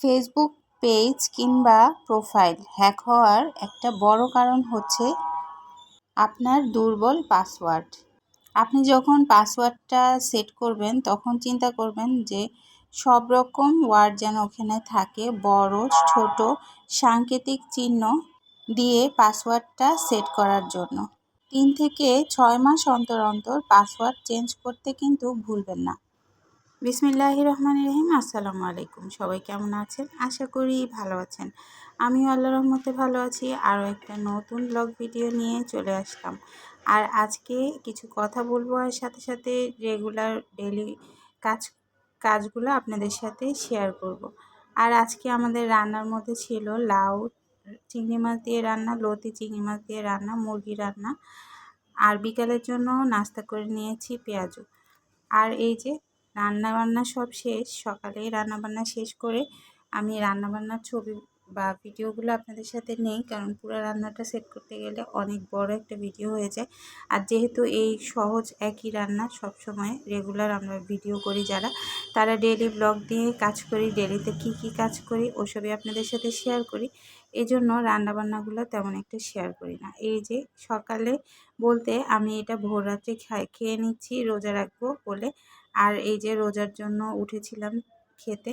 Facebook page কিংবা profile hack হওয়ার একটা বড় কারণ হচ্ছে আপনার দুর্বল পাসওয়ার্ড আপনি যখন পাসওয়ার্ডটা সেট করবেন, তখন চিন্তা করবেন যে সব রকম ওয়ার্ড যেন ওখানে থাকে, বড়, ছোট, সাংকেতিক চিহ্ন দিয়ে পাসওয়ার্ডটা সেট করার জন্য। তিন থেকে ছয় মাস অন্তর অন্তর পাসওয়ার্ড চেঞ্জ করতে কিন্তু ভুলবেন না। বিসমিল্লাহ রহমান রহিম, আসসালামু আলাইকুম। সবাই কেমন আছেন? আশা করি ভালো আছেন। আমিও আল্লাহ রহমতে ভালো আছি। আরও একটা নতুন ব্লগ ভিডিও নিয়ে চলে আসলাম। আর আজকে কিছু কথা বলব আর সাথে সাথে রেগুলার ডেলি কাজ, কাজগুলো আপনাদের সাথে শেয়ার করব। আর আজকে আমাদের রান্নার মধ্যে ছিল লাউ, চিংড়ি মাছ দিয়ে রান্না, লতি চিংড়ি মাছ দিয়ে রান্না মুরগি রান্না। আর বিকালের জন্য নাস্তা করে নিয়েছি পেঁয়াজু আর এই যে রান্না বান্না সব শেষ, সকালেই রান্নাবান্না শেষ করে আমি রান্নাবান্নার ছবি বা ভিডিওগুলো আপনাদের সাথে নেই, কারণ পুরো রান্নাটা সেট করতে গেলে অনেক বড় একটা ভিডিও হয়ে যায়। আর যেহেতু এই সহজ একই রান্না সব সময় রেগুলার আমরা ভিডিও করি যারা, তারা ডেলি ব্লগ দিয়ে কাজ করি ডেলিতে কি কি কাজ করি, ওসবই আপনাদের সাথে শেয়ার করি। এই জন্য রান্নাবান্নাগুলো তেমন একটা শেয়ার করি না। এই যে সকালে বলতে আমি এটা ভোর রাত্রে খেয়ে নিচ্ছি, রোজা রাখব বলে আর এই যে রোজার জন্য উঠেছিলাম খেতে,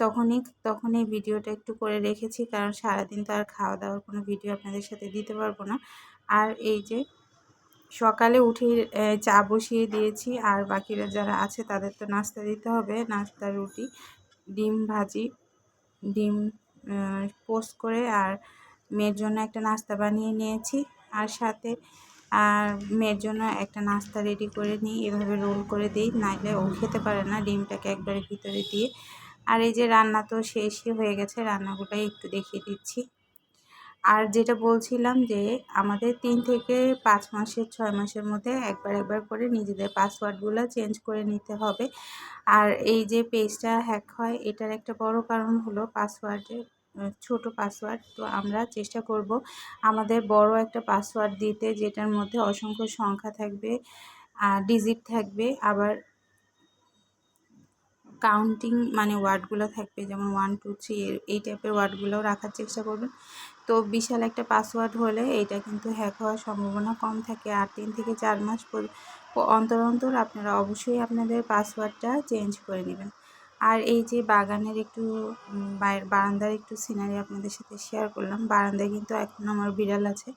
তখনই তখনই ভিডিওটা একটু করে রেখেছি, কারণ সারাদিন তো আর খাওয়া দাওয়ার কোনো ভিডিও আপনাদের সাথে দিতে পারব না। আর এই যে সকালে উঠে চা বসিয়ে দিয়েছি, আর বাকিরা যারা আছে তাদের তো নাস্তা দিতে হবে, নাস্তা, রুটি, ডিম ভাজি, ডিম পোস্ট করে, আর মেয়ের জন্য একটা নাস্তা বানিয়ে নিয়েছি। আর সাথে আর মেয়ের জন্য একটা নাস্তা রেডি করে নিই। এভাবে রোল করে দিই, নাইলে ও খেতে পারে না। ডিমটাকে একবারে ভিতরে দিয়ে। আর এই যে রান্না তো শেষই হয়ে গেছে রান্নাগুলোই একটু দেখিয়ে দিচ্ছি। আর যেটা বলছিলাম যে আমাদের তিন থেকে পাঁচ মাসের, ছয় মাসের মধ্যে একবার একবার করে নিজেদের পাসওয়ার্ডগুলো চেঞ্জ করে নিতে হবে। আর এই যে পেজটা হ্যাক হয়, এটার একটা বড় কারণ হলো পাসওয়ার্ডের ছোট পাসওয়ার্ড তো আমরা চেষ্টা করব আমাদের বড় একটা পাসওয়ার্ড দিতে, যেটার মধ্যে অসংখ্য সংখ্যা থাকবে ডিজিট থাকবে, আবার কাউন্টিং মানে ওয়ার্ডগুলো থাকবে, যেমন ওয়ান টু থ্রি এই টাইপের ওয়ার্ডগুলোও রাখার চেষ্টা করবেন। তো বিশাল একটা পাসওয়ার্ড হলে এটা কিন্তু হ্যাক হওয়ার সম্ভাবনা কম থাকে। আর তিন থেকে চার মাস অন্তর অন্তর আপনারা অবশ্যই আপনাদের পাসওয়ার্ডটা চেঞ্জ করে নেবেন। আর এই যে বাগানের একটু বারান্দার একটু সিনারি আপনাদের সাথে শেয়ার করলাম। বারান্দায় কিন্তু এখন আমার বিড়াল আছে।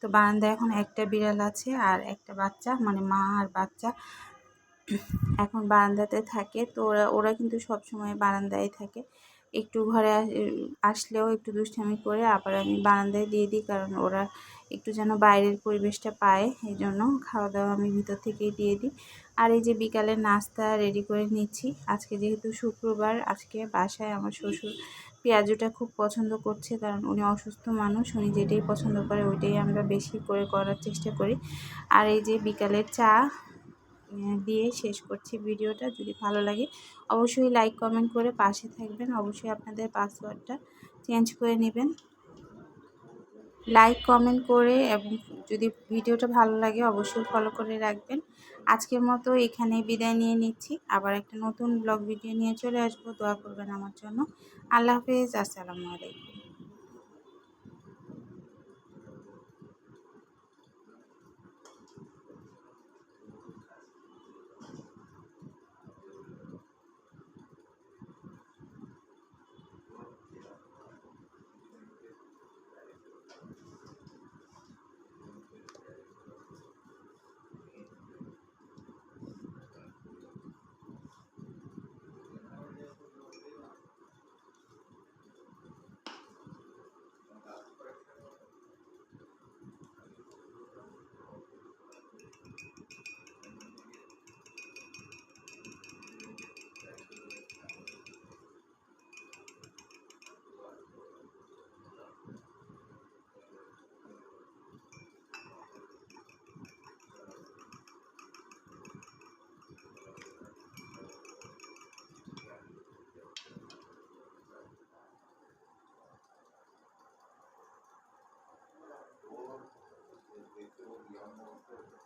তো বারান্দায় এখন একটা বিড়াল আছে আর একটা বাচ্চা মানে মা আর বাচ্চা। এখন বারান্দাতে থাকে। তো ওরা ওরা কিন্তু সব সময় বারান্দায় থাকে। একটু ঘরে আসলেও একটু দুষ্টামি করে আবার আমি বারান্দায় দিয়ে দিই কারণ ওরা একটু যেন বাইরের পরিবেশটা পায়। এই জন্য খাওয়া দাওয়া আমি ভিতর থেকেই দিয়ে দিই। আর এই যে বিকালের নাস্তা রেডি করে নিচ্ছি। আজকে যেহেতু শুক্রবার, আজকে বাসায় আমার শ্বশুর পেঁয়াজুটা খুব পছন্দ করছে, কারণ উনি অসুস্থ মানুষ, উনি যেটাই পছন্দ করে ওইটাই আমরা বেশি করে করার চেষ্টা করি। আর এই যে বিকালের চা দিয়ে শেষ করছি ভিডিওটা, যদি ভালো লাগে অবশ্যই লাইক কমেন্ট করে পাশে থাকবেন। অবশ্যই আপনাদের পাসওয়ার্ডটা চেঞ্জ করে নেবেন। লাইক কমেন্ট করে এবং যদি ভিডিওটা ভালো লাগে অবশ্যই ফলো করে রাখবেন। আজকের মতো এখানে বিদায় নিয়ে নিচ্ছি। আবার একটা নতুন ব্লগ ভিডিও নিয়ে চলে আসব। দোয়া করবেন আমার জন্য। আল্লাহ হাফেজ। আসসালামু আলাইকুম। still be on the